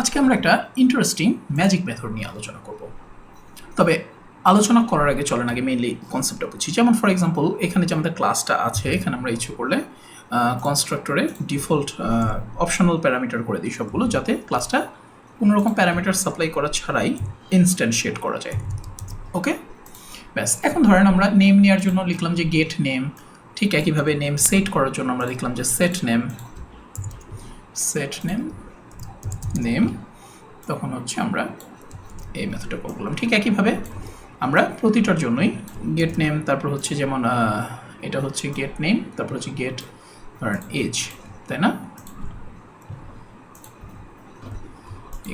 আজকে আমরা একটা ইন্টারেস্টিং ম্যাজিক মেথড নিয়ে আলোচনা করব। তবে আলোচনা করার আগে চলেন আগে মেইনলি কনসেপ্টটা বুঝি। যেমন ফর এক্সাম্পল এখানে যে আমাদের ক্লাসটা আছে, এখানে আমরা ইচ্ছে করলে কনস্ট্রাক্টরে ডিফল্ট অপশনাল প্যারামিটার করে দিই সবগুলো, যাতে ক্লাসটা কোনো রকম প্যারামিটার সাপ্লাই করা ছাড়াই ইনস্ট্যান্সিয়েট করা যায়। ওকে ব্যাস, এখন ধরেন আমরা নেম নেওয়ার জন্য লিখলাম যে গেট নেম ঠিক একইভাবে নেম সেট করার জন্য আমরা লিখলাম যে set name set name name তখন হচ্ছে আমরা এই মেথডটা কল করলাম ঠিক একইভাবে আমরা প্রতিটার জন্যই গেট নেম তারপর হচ্ছে যেমন এটা হচ্ছে গেট নেম তারপর হচ্ছে গেট এজ তাই না?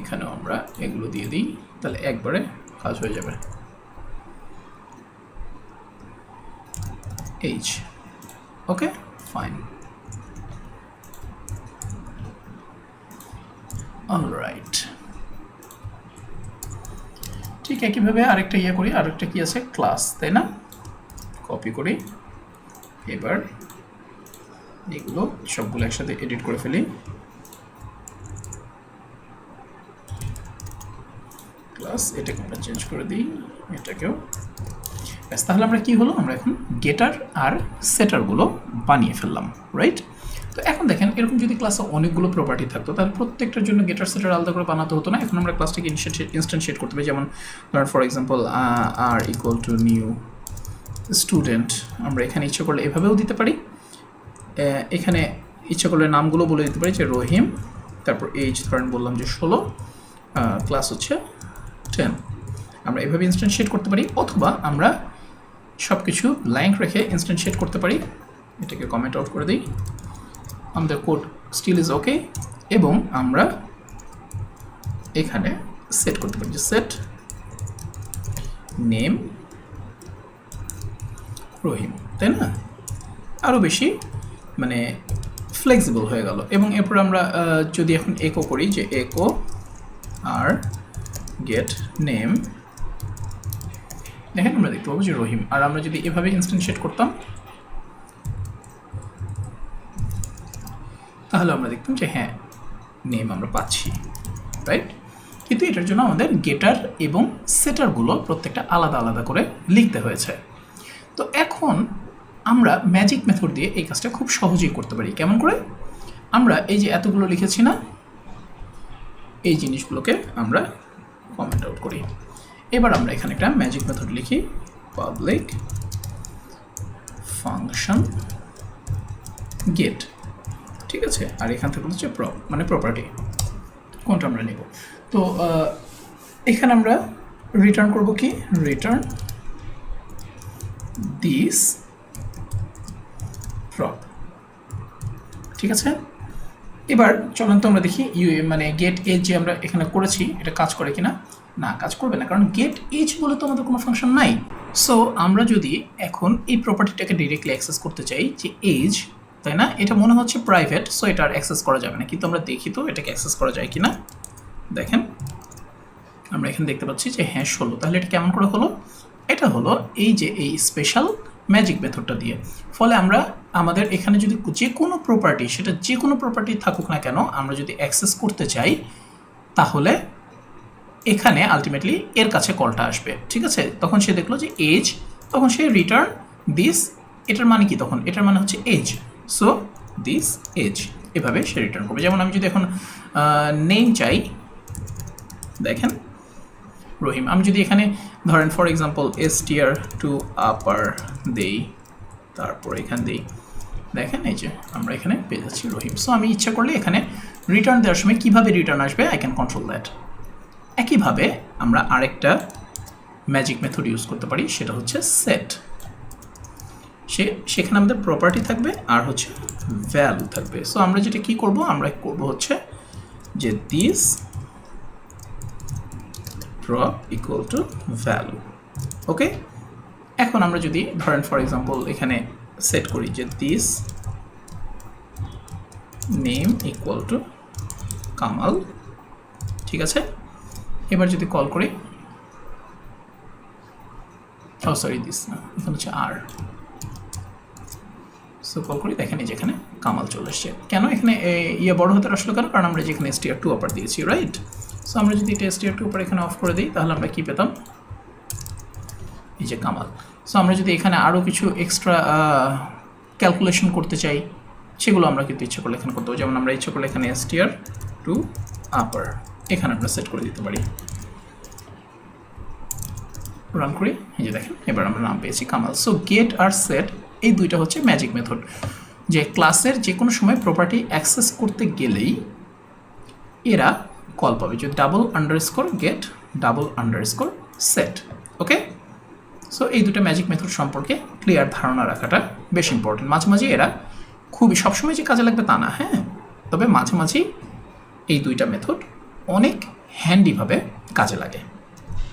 এখানেও আমরা এগুলো দিয়ে দিই, তাহলে একবারে কাজ হয়ে যাবে। এইজ ওকে ফাইন অলরাইট ঠিক একইভাবে আরেকটা ইয়ে করি, আরেকটা কি আছে? ক্লাস তাই না? কপি করি। এবার এগুলো সবগুলো একসাথে এডিট করে ফেলি। ক্লাস এটাকে আমরা চেঞ্জ করে দিই, এটাকেও। ব্যাস, তাহলে আমরা কি হলো? আমরা এখন গেটার আর সেটারগুলো বানিয়ে ফেললাম রাইট এখন দেখেন, এরকম যদি ক্লাসে অনেকগুলো প্রপার্টি থাকতো, তাহলে প্রত্যেকটার জন্য গেটার সেটার আলাদা করে বানাতে হতো না। এখন আমরা ক্লাসটাকে ইনস্ট্যান্সিয়েট করতে পারি। যেমন ধরেন for example R equal to new student আমরা এখানে ইচ্ছে করলে এভাবেও দিতে পারি। এখানে ইচ্ছে করলে নামগুলো বলে দিতে পারি যে রহিম, তারপর এইজ ধরেন বললাম যে ষোলো ক্লাস হচ্ছে টেন আমরা এভাবে ইনস্ট্যান্সিয়েট করতে পারি, অথবা আমরা সব কিছু ব্ল্যাঙ্ক রেখে ইনস্ট্যান্সিয়েট করতে পারি। এটাকে কমেন্ট আউট করে দিই। আমাদের কোড স্টিল ইজ ওকে এবং আমরা এখানে সেট করতে পারি। সেট নেম রহিম, তাই না? আরও বেশি মানে ফ্লেক্সিবল হয়ে গেল। এবং এরপর আমরা যদি এখন একো করি, যে একো আর গেট নেম দেখেন আমরা দেখতে পাবো যে রহিম। আর আমরা যদি এভাবে ইনস্ট্যান্সিয়েট করতাম তাহলে আমরা দেখতাম যে হ্যাঁ নেম আমরা পাচ্ছি রাইট কিন্তু এটার জন্য আমাদের গেটার এবং সেটারগুলো প্রত্যেকটা আলাদা আলাদা করে লিখতে হয়েছে। তো এখন আমরা ম্যাজিক মেথড দিয়ে এই কাজটা খুব সহজেই করতে পারি। কেমন করে? আমরা এই যে এতগুলো লিখেছি না, এই জিনিসগুলোকে আমরা কমেন্ট আউট করি। এবার আমরা এখানে একটা ম্যাজিক মেথড লিখি পাবলিক ফাংশন গেট ঠিক আছে? আর এখান থেকে হচ্ছে প্রপ মানে প্রপার্টি কোনটা আমরা নেব? তো এখানে আমরা রিটার্ন করব কি? রিটার্ন দিস প্রপ ঠিক আছে? এবার চলুন তো আমরা দেখি, ইউ মানে গেট এজ যে আমরা এখানে করেছি, এটা কাজ করে কিনা? না, কাজ করবে না, কারণ গেট এজ বলে তো আমাদের কোনো ফাংশন নাই। সো আমরা যদি এখন এই প্রপার্টিটাকে ডিরেক্টলি অ্যাক্সেস করতে চাই, যে এজ তাই না? এটা মনে হচ্ছে প্রাইভেট সো এটা আর অ্যাক্সেস করা যাবে না। কিন্তু আমরা দেখি তো এটাকে অ্যাক্সেস করা যায় কিনা। দেখেন, আমরা এখানে দেখতে পাচ্ছি যে হ্যাঁ ষোলো। তাহলে এটা কেমন করে হলো? এটা হলো এই যে এই স্পেশাল ম্যাজিক মেথডটা দিয়ে। ফলে আমরা আমাদের এখানে যদি যে কোনো প্রপার্টি সেটা যে কোনো প্রপার্টি থাকুক না কেন, আমরা যদি অ্যাক্সেস করতে চাই, তাহলে এখানে আলটিমেটলি এর কাছে কলটা আসবে। ঠিক আছে? তখন সে দেখল যে এজ তখন সে রিটার্ন দিস এটার মানে কি তখন? এটার মানে হচ্ছে এজ সো দিস এজ এভাবে সে রিটার্ন করবে। যেমন আমি যদি এখন নেম চাই, দেখেন, রহিম, আমি যদি এখানে, ধরেন for example S tier to upper দেই, তারপর এখান দেই, দেখেন, এই যে, আমরা এখানে পেয়ে যাচ্ছি রহিম। সো আমি ইচ্ছা করলে এখানে রিটার্ন দেওয়ার সময় কীভাবে রিটার্ন আসবে? আই ক্যান কন্ট্রোল দ্যাট একইভাবে আমরা আরেকটা ম্যাজিক মেথড ইউজ করতে পারি, সেটা হচ্ছে সেট সে সেখানে আমাদের প্রপার্টি থাকবে আর হচ্ছে ভ্যালু থাকবে। সো আমরা যেটা কি করব? আমরা করব হচ্ছে যে this drop equal to value okay এখন আমরা যদি ধরেন ফর এক্সাম্পল এখানে সেট করি যে this name equal to Kamal, ঠিক আছে? এবার যদি কল করি সরি দিস না এখানে হচ্ছে আর সো কল করি, দেখেন এই যেখানে কামাল চলে এসছে কেন এখানে ইয়ে বড় হতে আসলো কেন? কারণ আমরা যেখানে এস টি অপার দিয়েছি রাইট সো আমরা যদি এটা এস টি অপার এখানে অফ করে দিই, তাহলে আমরা কী পেতাম? এই যে কামাল। সো আমরা যদি এখানে আরও কিছু এক্সট্রা ক্যালকুলেশন করতে চাই, সেগুলো আমরা কিন্তু ইচ্ছে করলে এখানে করতে যেমন আমরা ইচ্ছে করলে এখানে এস টি আর টু আপার এখানে আমরা সেট করে দিতে পারি। রান করি, এই যে দেখেন, এবার আমরা নাম পেয়েছি কামাল। সো গেট আর সেট এই দুইটা হচ্ছে ম্যাজিক মেথড যে ক্লাসের যে কোনো সময় প্রপার্টি অ্যাক্সেস করতে গেলেই এরা কল পাবে। যে double underscore get double underscore set okay so এই দুটো ম্যাজিক মেথড সম্পর্কে ক্লিয়ার ধারণা রাখাটা বেশ ইম্পর্টেন্ট মাঝে মাঝে এরা খুবই সবসময় যে কাজে লাগবে তা না হ্যাঁ? তবে মাঝে মাঝেই এই দুইটা মেথড অনেক হ্যান্ডিভাবে কাজে লাগে।